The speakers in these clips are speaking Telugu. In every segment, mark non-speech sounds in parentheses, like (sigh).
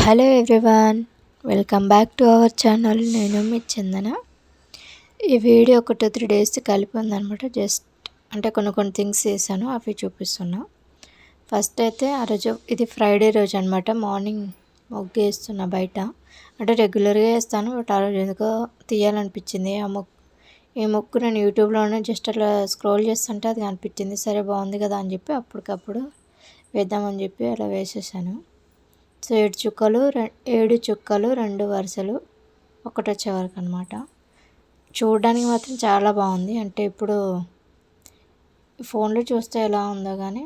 Hello everyone welcome back to our channel. నేను మీ చందన. ఈ వీడియో ఒక టూ త్రీ డేస్ కలిపి ఉందనమాట జస్ట్ అంటే కొన్ని కొన్ని థింగ్స్ చేశాను అవి చూపిస్తున్నా. ఫస్ట్ అయితే ఆ రోజు ఇది ఫ్రైడే రోజు అనమాట మార్నింగ్ మొగ్గు వేస్తున్నా బయట. అంటే రెగ్యులర్గా వేస్తాను బట్ ఆ రోజు ఎందుకో తీయాలనిపించింది. ఆ ముగ్గు ఈ ముగ్గు నేను యూట్యూబ్లోనే జస్ట్ అట్లా స్క్రోల్ చేస్తుంటే అది అనిపించింది సరే బాగుంది కదా అని చెప్పి అప్పటికప్పుడు వేద్దామని చెప్పి అలా వేసేసాను. సో ఏడు చుక్కలు ఏడు చుక్కలు రెండు వరుసలు ఒకటి వచ్చే వరకు అనమాట చూడడానికి మాత్రం చాలా బాగుంది. అంటే ఇప్పుడు ఫోన్లో చూస్తే ఎలా ఉందో కానీ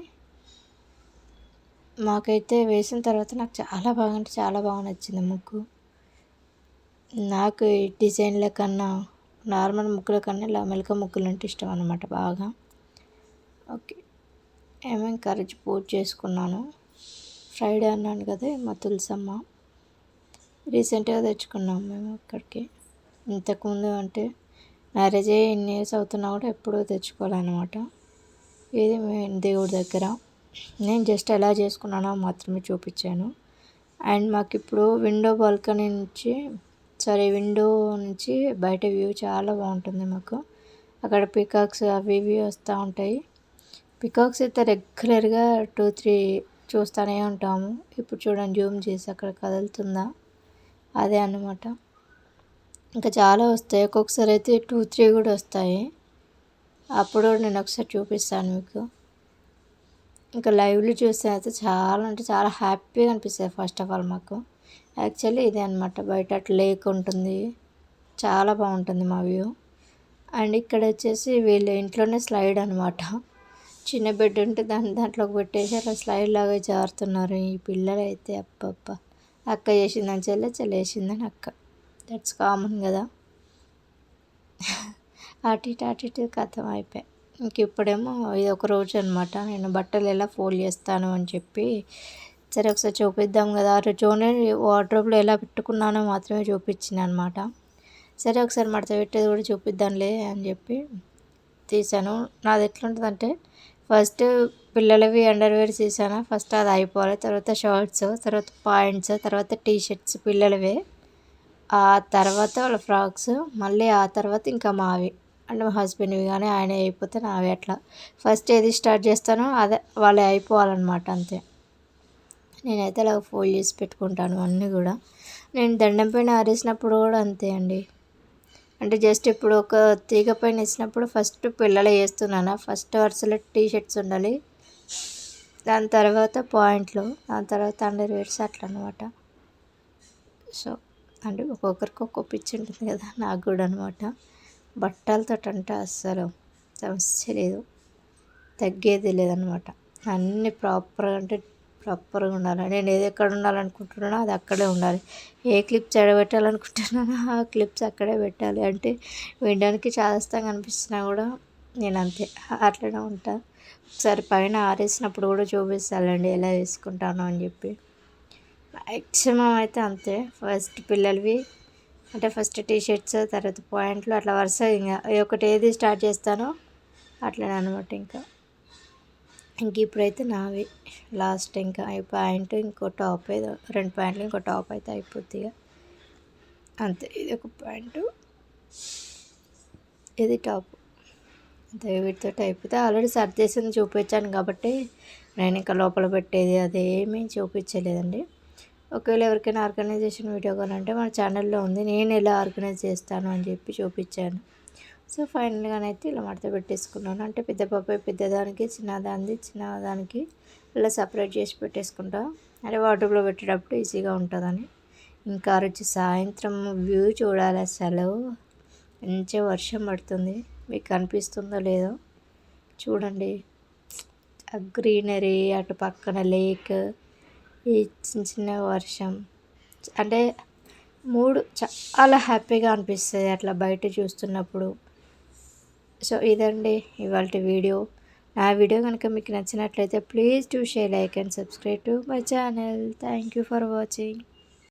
మాకైతే వేసిన తర్వాత నాకు చాలా బాగా అంటే చాలా బాగా నచ్చింది ముగ్గు నాకు ఈ డిజైన్ల కన్నా నార్మల్ ముగ్గుల కన్నా ఇలా మెలక ముగ్గులు అంటే ఇష్టం అనమాట బాగా. ఓకే. ఏమేమి కరిచి పూజ చేసుకున్నాను? ఫ్రైడే అన్నాను కదా మా తులసమ్మ. రీసెంట్గా తెచ్చుకున్నాం మేము అక్కడికి ఇంతకుముందు అంటే మ్యారేజ్ అయ్యి ఎన్ని ఇయర్స్ అవుతున్నా కూడా ఎప్పుడూ తెచ్చుకోవాలన్నమాట. ఇది దేవుడి దగ్గర. నేను జస్ట్ ఎలా చేసుకున్నానో మాత్రమే చూపించాను. అండ్ మాకు ఇప్పుడు విండో బాల్కనీ నుంచి సారీ విండో నుంచి బయట వ్యూ చాలా బాగుంటుంది మాకు. అక్కడ పికాక్స్ అవి ఇవి వస్తూ ఉంటాయి. పికాక్స్ అయితే రెగ్యులర్గా టూ త్రీ చూస్తూనే ఉంటాము. ఇప్పుడు చూడండి జూమ్ చేసి అక్కడ కదులుతుందా? అదే అన్నమాట. ఇంకా చాలా వస్తాయి. ఒక్కొక్కసారి అయితే టూ త్రీ కూడా వస్తాయి. అప్పుడు నేను ఒకసారి చూపిస్తాను మీకు. ఇంకా లైవ్లో చూస్తే అయితే చాలా అంటే చాలా హ్యాపీగా అనిపిస్తుంది ఫస్ట్ ఆఫ్ ఆల్ మాకు. యాక్చువల్లీ ఇదే అనమాట బయట అట్లా లేక్ ఉంటుంది. చాలా బాగుంటుంది మా వ్యూ. అండ్ ఇక్కడ వచ్చేసి వీళ్ళు ఇంట్లోనే స్లైడ్ అనమాట చిన్న బిడ్డ ఉంటే దాన్ని దాంట్లోకి పెట్టేసి అలా స్లైడ్ లాగా జారుతున్నారు. ఈ పిల్లలు అయితే అప్పప్ప అక్క చేసిందని చెల్లె చెల్లె చేసిందని అక్క. దట్స్ కామన్ కదా. (laughs) అటు ఇటు అటు ఇటు కథం అయిపోయాయి ఇంక ఇప్పుడేమో ఇది ఒక రోజు అనమాట నేను బట్టలు ఎలా ఫోల్డ్ చేస్తాను అని చెప్పి సరే ఒకసారి చూపిద్దాం కదా. ఆ రోజునే వార్డ్రోబ్లో ఎలా పెట్టుకున్నానో మాత్రమే చూపించింది అనమాట సరే ఒకసారి మడత పెట్టేది కూడా చూపిద్దాంలే అని చెప్పి తీసాను. నాది ఎట్లుంటుందంటే ఫస్ట్ పిల్లలవి అండర్వేర్ చేశాను? ఫస్ట్ అది అయిపోవాలి. తర్వాత షర్ట్స్ తర్వాత పాయింట్స్ తర్వాత టీ షర్ట్స్ పిల్లలవే. ఆ తర్వాత వాళ్ళ ఫ్రాక్స్ మళ్ళీ ఆ తర్వాత ఇంకా మావి. అంటే మా హస్బెండ్వి కానీ ఆయన అయిపోతే నావి అట్లా. ఫస్ట్ ఏది స్టార్ట్ చేస్తానో అదే వాళ్ళే అయిపోవాలన్నమాట అంతే. నేనైతే అలా ఫోల్డ్ చేసి పెట్టుకుంటాను అన్నీ కూడా. నేను దండం పైన ఆరేసినప్పుడు కూడా అంతే అండి. అంటే జస్ట్ ఇప్పుడు ఒక తీగ పైన వేసినప్పుడు ఫస్ట్ పిల్లలు వేస్తున్నాను? ఫస్ట్ వరుసలో టీ షర్ట్స్ ఉండాలి. దాని తర్వాత పాయింట్లు దాని తర్వాత అండర్ వేర్స్ అట్లా అనమాట సో అంటే ఒక్కొక్కరికి ఒక్కో పిచ్చి ఉంటుంది కదా నాకు కూడా అనమాట. బట్టలతో అంటే అస్సలు సమస్య లేదు. తగ్గేది లేదనమాట. అన్నీ ప్రాపర్గా అంటే ప్రాపర్గా ఉండాలి నేను ఏది ఎక్కడ ఉండాలనుకుంటున్నానో అది అక్కడే ఉండాలి. ఏ క్లిప్స్ ఎడబెట్టాలనుకుంటున్నానో ఆ క్లిప్స్ అక్కడే పెట్టాలి. అంటే వినడానికి చాదస్తంగా అనిపిస్తున్నా కూడా నేను అంతే. అట్లనే ఉంటా. ఒకసారి పైన ఆరేసినప్పుడు కూడా చూపిస్తానండి ఎలా వేసుకుంటాను అని చెప్పి. మ్యాక్సిమం అయితే అంతే. ఫస్ట్ పిల్లలవి అంటే ఫస్ట్ టీ షర్ట్స్ తర్వాత పాయింట్లు అట్లా వరుస ఇంకా ఒకటి ఏది స్టార్ట్ చేస్తానో అట్లనే అనమాట ఇంకా. ఇంక ఇప్పుడైతే నావి. లాస్ట్ ఇంకా ఈ ప్యాంట్ ఇంకో టాప్ ఏదో రెండు ప్యాంట్లు ఇంకో టాప్ అయితే అయిపోద్ది అంతే ఇది ఒక ప్యాంటు. ఇది టాప్. అంతే వీటితో అయిపోతే ఆల్రెడీ సర్దేసింది చూపించాను కాబట్టి నేను ఇంకా లోపల పెట్టేది అదేమీ చూపించలేదండి. ఒకవేళ ఎవరికైనా ఆర్గనైజేషన్ వీడియో కావాలంటే మన ఛానల్లో ఉంది. నేను ఎలా ఆర్గనైజ్ చేస్తాను అని చెప్పి చూపించాను. సో ఫైనల్గానైతే ఇలా మడత పెట్టేసుకున్నాను. అంటే పెద్ద పప్పాయి పెద్దదానికి చిన్నదానికి చిన్నదానికి ఇలా సపరేట్ చేసి పెట్టేసుకుంటా. అంటే వాటర్లో పెట్టేటప్పుడు ఈజీగా ఉంటుందని. ఇంకా వచ్చి సాయంత్రం వ్యూ చూడాలి అసలు. మంచిగా వర్షం పడుతుంది. మీకు కనిపిస్తుందో లేదో చూడండి. ఆ గ్రీనరీ అటు పక్కన లేక్ ఈ చిన్న చిన్న వర్షం. అంటే మూడు చాలా హ్యాపీగా అనిపిస్తుంది అట్లా బయట చూస్తున్నప్పుడు. సో ఇదండి ఇవాళ వీడియో. నా వీడియో కనుక మీకు నచ్చినట్లయితే please to share like and subscribe to my channel. Thank you for watching.